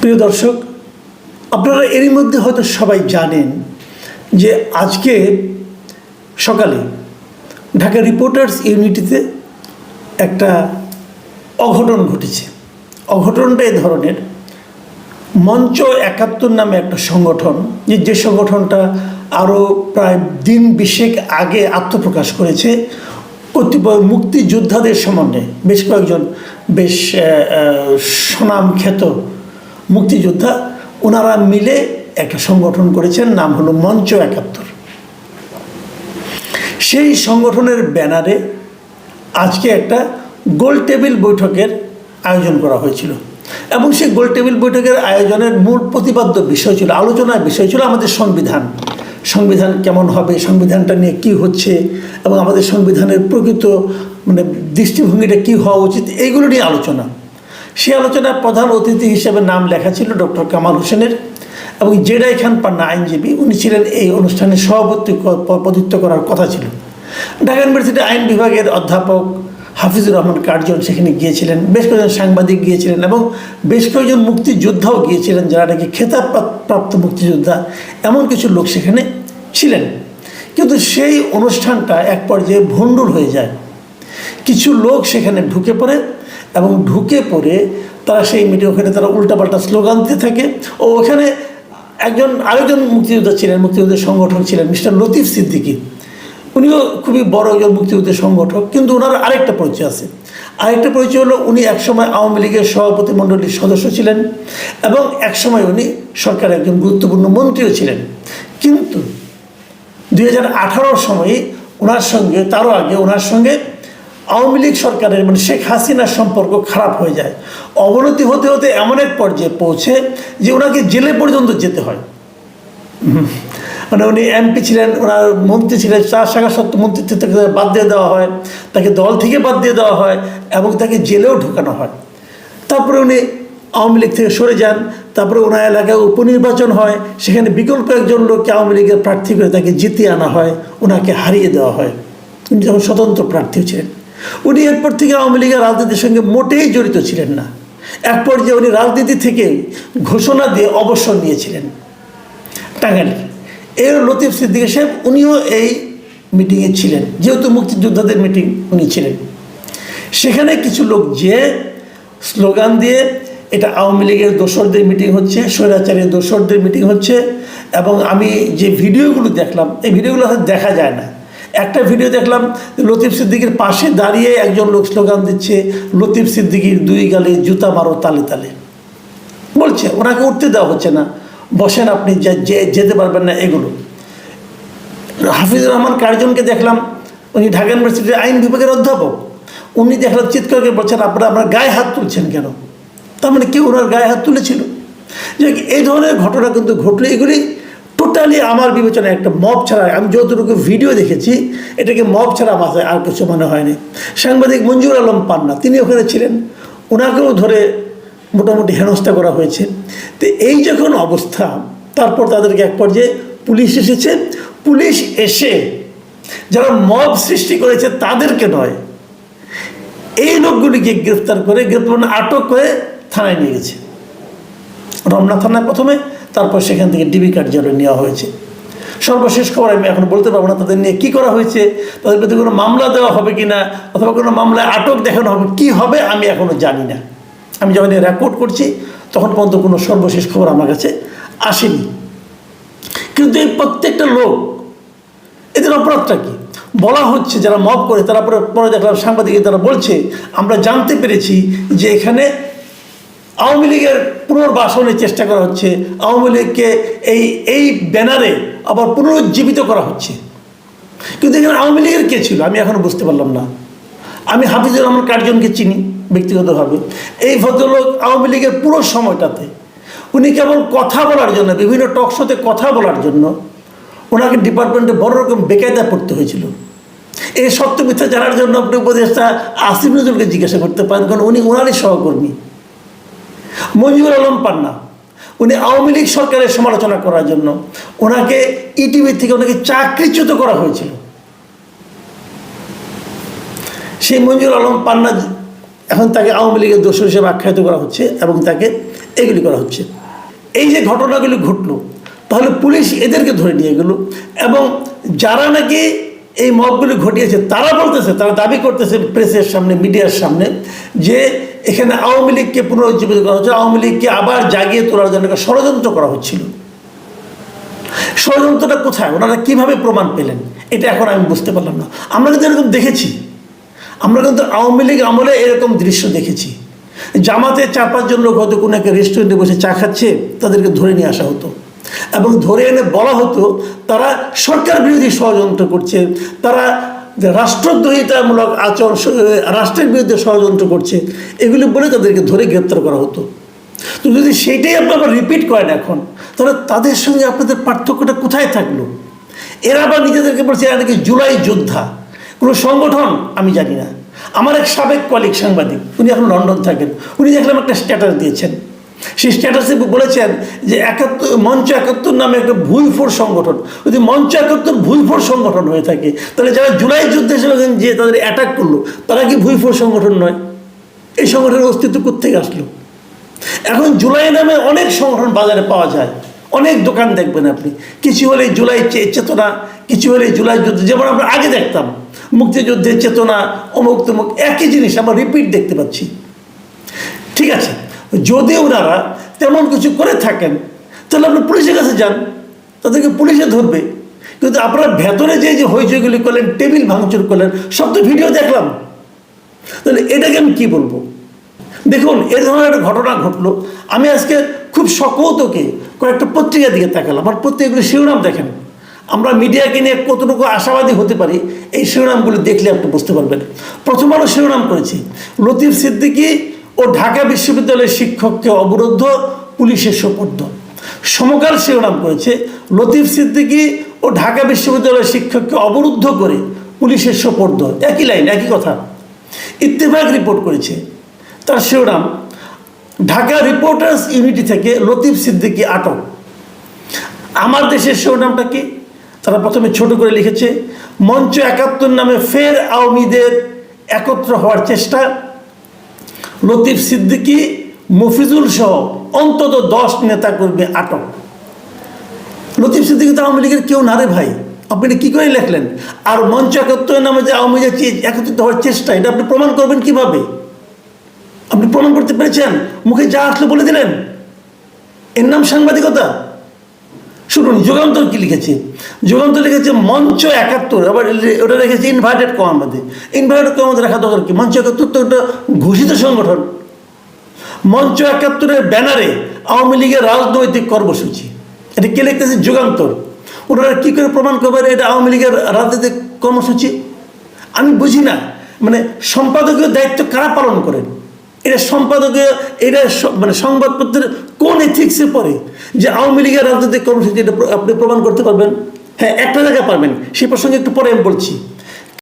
প্রিয় দর্শক আপনারা এরই মধ্যে হয়তো সবাই জানেন যে আজকে সকালে ঢাকা রিপোর্টার্স ইউনিটিতে একটা অঘটন ঘটেছে। অঘটনটা এ ধরনের। মঞ্চ একাত্তর নামে একটা সংগঠন যে যে সংগঠনটা আরও প্রায় দিন বিশেক আগে আত্মপ্রকাশ করেছে কতিপয় মুক্তিযোদ্ধাদের সম্বন্ধে বেশ কয়েকজন বেশ আহ, সুনামখ্যাত মুক্তিযোদ্ধা, ওনারা মিলে একটা সংগঠন করেছেন, নাম হলো মঞ্চ একাত্তর। সেই সংগঠনের ব্যানারে আজকে একটা গোল টেবিল বৈঠকের আয়োজন করা হয়েছিল। এবং সেই গোল টেবিল বৈঠকের আয়োজনের মূল প্রতিপাদ্য বিষয় ছিল, আলোচনার বিষয় ছিল আমাদের সংবিধান। সংবিধান কেমন হবে, সংবিধানটা নিয়ে কি হচ্ছে, এবং আমাদের সংবিধানের প্রকৃত মানে দৃষ্টিভঙ্গিটা কি হওয়া উচিত, এইগুলো নিয়ে আলোচনা। সেই আলোচনার প্রধান অতিথি হিসেবে নাম লেখা ছিল ডক্টর কামাল হোসেনের এবং জেডাই খান পান্না আইনজীবী। উনি ছিলেন এই অনুষ্ঠানে সভাপতি পদত্ব করার কথা ছিল। ঢাকা ইউনিভার্সিটি আইন বিভাগের অধ্যাপক হাফিজুর রহমান কার্জন সেখানে গিয়েছিলেন। বেশ কয়েকজন সাংবাদিক গিয়েছিলেন এবং বেশ কয়েকজন মুক্তিযোদ্ধাও গিয়েছিলেন যারা নাকি খেতাব প্রাপ্ত মুক্তিযোদ্ধা এমন কিছু লোক সেখানে ছিলেন। কিন্তু সেই অনুষ্ঠানটা এক পর্যায়ে ভণ্ডুল হয়ে যায়। কিছু লোক সেখানে ঢুকে পড়ে। এবং ঢুকে পড়ে তারা সেই মিটিং, ওখানে তারা উল্টাপাল্টা স্লোগান দিতে থাকে। ও ওখানে একজন, আরেকজন মুক্তিযোদ্ধা ছিলেন মুক্তিযুদ্ধের সংগঠক ছিলেন, মিস্টার লতিফ সিদ্দিকী। উনিও খুবই বড় একজন মুক্তিযুদ্ধের সংগঠক, কিন্তু ওনার আরেকটা পরিচয় আছে। আরেকটা পরিচয় হলো উনি একসময় আওয়ামী লীগের সভাপতি মণ্ডলীর সদস্য ছিলেন এবং একসময় উনি সরকারের একজন গুরুত্বপূর্ণ মন্ত্রীও ছিলেন। কিন্তু দুই হাজার সময়ে ওনার সঙ্গে, তারও আগে ওনার সঙ্গে আওয়ামী লীগ সরকারের মানে শেখ হাসিনার সম্পর্ক খারাপ হয়ে যায়। অবনতি হতে হতে এমন এক পর্যায়ে পৌঁছে যে ওনাকে জেলে পর্যন্ত যেতে হয়। মানে উনি এমপি ছিলেন, ওনার মন্ত্রী ছিলেন, চার শাখা সত্ত্ব মন্ত্রিত্ব থেকে বাদ দিয়ে দেওয়া হয়, তাকে দল থেকে বাদ দিয়ে দেওয়া হয় এবং তাকে জেলেও ঢুকানো হয়। তারপরে উনি আওয়ামী লীগ থেকে সরে যান, তারপরে ওনার এলাকায় উপনির্বাচন হয়, সেখানে বিকল্প একজন লোককে আওয়ামী লীগের প্রার্থী করে তাকে জিতিয়ে আনা হয়, ওনাকে হারিয়ে দেওয়া হয়। উনি যখন স্বতন্ত্র প্রার্থী ছিলেন। উনি এরপর থেকে আওয়ামী লীগের রাজনীতির সঙ্গে মোটেই জড়িত ছিলেন না। এক পর্যায়ে উনি রাজনীতি থেকে ঘোষণা দিয়ে অবসর নিয়েছিলেন। টাঙ্গাইল। এর লতিফ সিদ্দিক সাহেব, উনিও এই মিটিংয়ে ছিলেন। যেহেতু মুক্তিযোদ্ধাদের মিটিং উনি ছিলেন। সেখানে কিছু লোক যে স্লোগান দিয়ে এটা আওয়ামী লীগের দোসরদের মিটিং হচ্ছে স্বৈরাচারের দোসরদের মিটিং হচ্ছে, এবং আমি যে ভিডিওগুলো দেখলাম, এই ভিডিওগুলো দেখা যায় না। একটা ভিডিও দেখলাম, লতিফ সিদ্দিকির পাশে দাঁড়িয়ে একজন লোক স্লোগান দিচ্ছে, লতিফ সিদ্দিকির দুই গালে জুতা মারো তালে তালে। বলছে, ওনাকে উঠতে দেওয়া হচ্ছে না। বসেন আপনি যেতে পারবেন না এগুলো। হাফিজুর রহমান কার্জনকে দেখলাম, উনি ঢাকা ইউনিভার্সিটির আইন বিভাগের অধ্যাপক। উনি দেখলাম চিৎকারকে বলছেন, আপনারা আপনার গায়ে হাত তুলছেন কেন? তার মানে কেউ ওনার গায়ে হাত তুলেছিল। যে এই ধরনের ঘটনা কিন্তু ঘটলে এগুলি টোটালি আমার বিবেচনায় একটা মব ছাড়া আমি যতটুকু ভিডিও দেখেছি, এটাকে মব ছাড়া মাথায় আর কিছু মনে হয়নি। সাংবাদিক মঞ্জুর আলম পান্না, তিনি ওখানে ছিলেন। ওনাকেও ধরে মোটামুটি হেনস্থা করা হয়েছে। তো এই যখন অবস্থা, তারপর তাদেরকে এক পর্যায়ে পুলিশ এসেছে। পুলিশ এসে যারা মব সৃষ্টি করেছে তাদেরকে নয়, এই লোকগুলিকে গ্রেফতার করে গ্রেপ্তার মানে আটক করে থানায় নিয়ে গেছে। রমনা থানায় প্রথমে তারপর সেখান থেকে ডিবি কার্যালয়ে নেওয়া হয়েছে। সর্বশেষ খবর আমি এখন বলতে পারব না তাদের নিয়ে কী করা হয়েছে, তাদের প্রতি কোনো মামলা দেওয়া হবে কি না অথবা কোনো মামলায় আটক দেখানো হবে, কি হবে আমি এখনও জানি না। আমি যখন রেকর্ড করছি, তখন পর্যন্ত কোনো সর্বশেষ খবর আমার কাছে আসেনি। কিন্তু এই প্রত্যেকটা লোক, এদের অপরাধটা কি? বলা হচ্ছে যারা মব করে, তারা পরে পরে দেখলাম সাংবাদিক তারা বলছে, আমরা জানতে পেরেছি যে এখানে আওয়ামী লীগের পুনর্বাসনের চেষ্টা করা হচ্ছে। আওয়ামী লীগকে এই এই ব্যানারে আবার পুনরুজ্জীবিত করা হচ্ছে। কিন্তু এখানে আওয়ামী লীগের কে ছিল? আমি এখনও বুঝতে পারলাম না। আমি হাফিজুর রহমান কার্জনকে চিনি, ব্যক্তিগতভাবে। এই ভদ্রলোক আওয়ামী লীগের পুরো সময়টাতে উনি কেবল কথা বলার জন্য, বিভিন্ন টক শোতে কথা বলার জন্য ওনাকে ডিপার্টমেন্টে বড় রকম বেকায়দা পড়তে হয়েছিল। এই সত্য মিথ্যা জানার জন্য আপনি উপদেষ্টা আসিফ নজরুলকে জিজ্ঞাসা করতে পারেন, কারণ উনি ওনারই সহকর্মী। মঞ্জুর আলম পান্না, উনি আওয়ামী লীগ সরকারের সমালোচনা করার জন্য ওনাকে ইটিভি থেকে ওনাকে চাকরিচ্যুত করা হয়েছিল। সেই মঞ্জুর আলম পান্না এখন তাকে আওয়ামী লীগের দোষ হিসেবে আখ্যায়িত করা হচ্ছে এবং তাকে এগুলি করা হচ্ছে। এই যে ঘটনাগুলি ঘটলো, তাহলে পুলিশ এদেরকে ধরে নিয়ে গেল এবং যারা নাকি এই মবগুলি ঘটিয়েছে, তারা বলতেছে, তারা দাবি করতেছে প্রেসের সামনে, মিডিয়ার সামনে, যে এখানে আওয়ামী লীগকে পুনরুজ্জীবিত করা হচ্ছে, আওয়ামী লীগকে আবার জাগিয়ে তোলার জন্য ষড়যন্ত্র করা হচ্ছিল। ষড়যন্ত্রটা কোথায়? ওনারা কীভাবে প্রমাণ পেলেন? এটা এখন আমি বুঝতে পারলাম না। আমরা কিন্তু এরকম দেখেছি। আমরা কিন্তু আওয়ামী লীগ আমলে এরকম দৃশ্য দেখেছি। জামাতে চার পাঁচজন লোক হয়তো কোনো একটা রেস্টুরেন্টে বসে চা খাচ্ছে, তাদেরকে ধরে নিয়ে আসা হতো। এবং ধরে এনে বলা হতো, তারা সরকার বিরোধী ষড়যন্ত্র করছে, তারা রাষ্ট্রদ্রোহিতামূলক আচরণ রাষ্ট্রের বিরুদ্ধে ষড়যন্ত্র করছে, এগুলি বলে তাদেরকে ধরে গ্রেপ্তার করা হতো। তো যদি সেইটাই আপনারা রিপিট করেন এখন, তাহলে তাদের সঙ্গে আপনাদের পার্থক্যটা কোথায় থাকল? এরা আবার নিজেদেরকে বলছে, এরা নাকি জুলাই যোদ্ধা। কোনো সংগঠন? আমি জানি না। আমার এক সাবেক কলিগ সাংবাদিক, উনি এখন লন্ডন থাকেন। উনি দেখলাম একটা স্ট্যাটাস দিয়েছেন। সেই স্ট্যাটাসে বলেছেন যে একাত্তর, মঞ্চ একাত্তর নামে একটা ভুলফোর সংগঠন। যদি মঞ্চ একাত্তর ভুলফোর সংগঠন হয়ে থাকে, তাহলে যারা জুলাই যুদ্ধে এসে যে তাদের অ্যাটাক করল, তারা কি ভুলফোর সংগঠন নয়? এই সংগঠনের অস্তিত্ব কোথেকে আসলো? এখন জুলাই নামে অনেক সংগঠন বাজারে পাওয়া যায়। অনেক দোকান দেখবেন আপনি। কিছু হলে জুলাই চেতনা, কিছু হলে জুলাই যুদ্ধ। যেমন আমরা আগে দেখতাম, মুক্তিযুদ্ধের চেতনা অমুক তমুক একই জিনিস আমরা রিপিট দেখতে পাচ্ছি। ঠিক আছে? যদি ওনারা তেমন কিছু করে থাকেন, তাহলে আপনি পুলিশের কাছে যান, তাদেরকে পুলিশে ধরবে। কিন্তু আপনারা ভেতরে যে যে হইচইগুলি করলেন, টেবিল ভাঙচুর করলেন, সব তো ভিডিও দেখলাম। তাহলে এটাকে আমি কী বলব? দেখুন, এ ধরনের একটা ঘটনা ঘটলো। আমি আজকে খুব সকৌতকে কয়েকটা পত্রিকা দিকে তাকালাম। আমার পত্রিকাগুলো শিরোনাম দেখেন। আমরা মিডিয়াকে নিয়ে কতটুকু আশাবাদী হতে পারি, এই শিরোনামগুলো দেখলে আপনি বুঝতে পারবেন। প্রথম আলো শিরোনাম করেছি। লতিফ সিদ্দিকী ও ঢাকা বিশ্ববিদ্যালয়ের শিক্ষককে অবরুদ্ধ, পুলিশের সোপর্দ। সমকাল শিরোনাম করেছে, লতিফ সিদ্দিকী ও ঢাকা বিশ্ববিদ্যালয়ের শিক্ষককে অবরুদ্ধ করে পুলিশের সোপর্দ। একই লাইন, একই কথা। ইত্তেফাক রিপোর্ট করেছে। তার শিরোনাম, ঢাকা রিপোর্টার্স ইউনিটি থেকে লতিফ সিদ্দিকী আটক। আমার দেশের শিরোনামটা কি? তারা প্রথমে ছোট করে লিখেছে, মঞ্চ একাত্তর নামে ফের আওয়ামীদের একত্র হওয়ার চেষ্টা। লতিফ সিদ্দিকি, মফিজুল সহ অন্তত দশ নেতা করবে আটক। লতিফ সিদ্দিকি তো আওয়ামী লীগের কেউ না রে ভাই। আপনি এটা কী করে লেখলেন? আর মঞ্চ একত্র নামে যে আওয়ামী লীগের চে- একত্রিত হওয়ার চেষ্টা, এটা আপনি প্রমাণ করবেন কীভাবে? আপনি প্রমাণ করতে পেরেছেন? মুখে যা আসলে বলে দিলেন। এর নাম সাংবাদিকতা? শুনুন, যুগান্তর কি লিখেছে? যুগান্তর লিখেছে মঞ্চ একাত্তর, আবার ওটা লিখেছে ইনভার্টেড কম আমাদের। ইনভার্টেড আমাদের রাখা দরকার কি? মঞ্চ একাত্তর তো ওটা ঘোষিত সংগঠন। মঞ্চ একাত্তরের ব্যানারে আওয়ামী লীগের রাজনৈতিক কর্মসূচি। এটা কে লিখতেছে? যুগান্তর। ওনারা কী করে প্রমাণ করবেন? এটা আওয়ামী লীগের রাজনৈতিক কর্মসূচি? আমি বুঝি না। মানে সম্পাদকীয় দায়িত্ব কারা পালন করেন? এটা সম্পাদকে, এটা মানে সংবাদপত্রের কোন এথিক্সে পড়ে? যে আওয়ামী লীগের রাজনৈতিক কর্মসূচি এটা আপনি প্রমাণ করতে পারবেন? হ্যাঁ একটা জায়গায় পারবেন। সে প্রসঙ্গে একটু পরে আমি বলছি।